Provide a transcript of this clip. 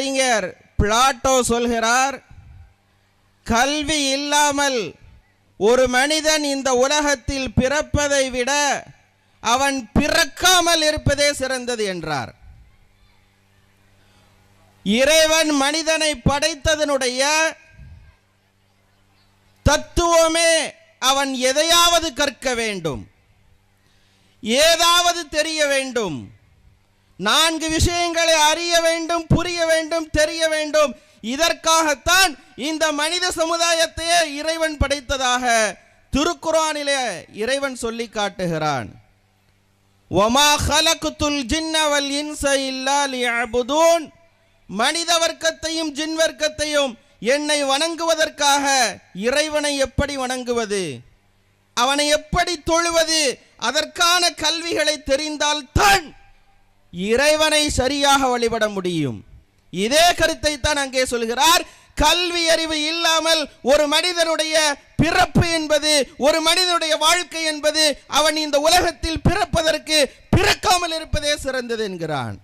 அறிஞர் பிளாட்டோ சொல்கிறார் கல்வி இல்லாமல் ஒரு மனிதன் இந்த உலகத்தில் பிறப்பதை விட அவன் பிறக்காமல் இருப்பதே சிறந்தது என்றார். இறைவன் மனிதனை படைத்ததனுடைய தத்துவமே அவன் எதையாவது கற்க வேண்டும் ஏதாவது தெரிய வேண்டும். நான்கு விஷயங்களை அறிய வேண்டும் புரிய வேண்டும் தெரிய வேண்டும். இதற்காகத்தான் இந்த மனித சமுதாயத்தையே இறைவன் படைத்ததாக திருக்குறானிலே இறைவன் சொல்லி காட்டுகிறான். ஒமா ஹலகுத்துல் ஜின்ன இன்ச இல்லா மனித வர்க்கத்தையும் ஜின் வர்க்கத்தையும் என்னை வணங்குவதற்காக இறைவனை எப்படி வணங்குவது? அவனை எப்படி தொழுவது? அதற்கான கல்விகளை தெரிந்தால்தான் இறைவனை சரியாக வழிபட முடியும். இதே கருத்தை தான் அங்கே சொல்கிறார். கல்வி அறிவு இல்லாமல் ஒரு மனிதனுடைய பிறப்பு என்பது ஒரு மனிதனுடைய வாழ்க்கை என்பது அவன் இந்த உலகத்தில் பிறப்பதற்கு பிறக்காமல் இருப்பதே சிறந்தது என்கிறான்.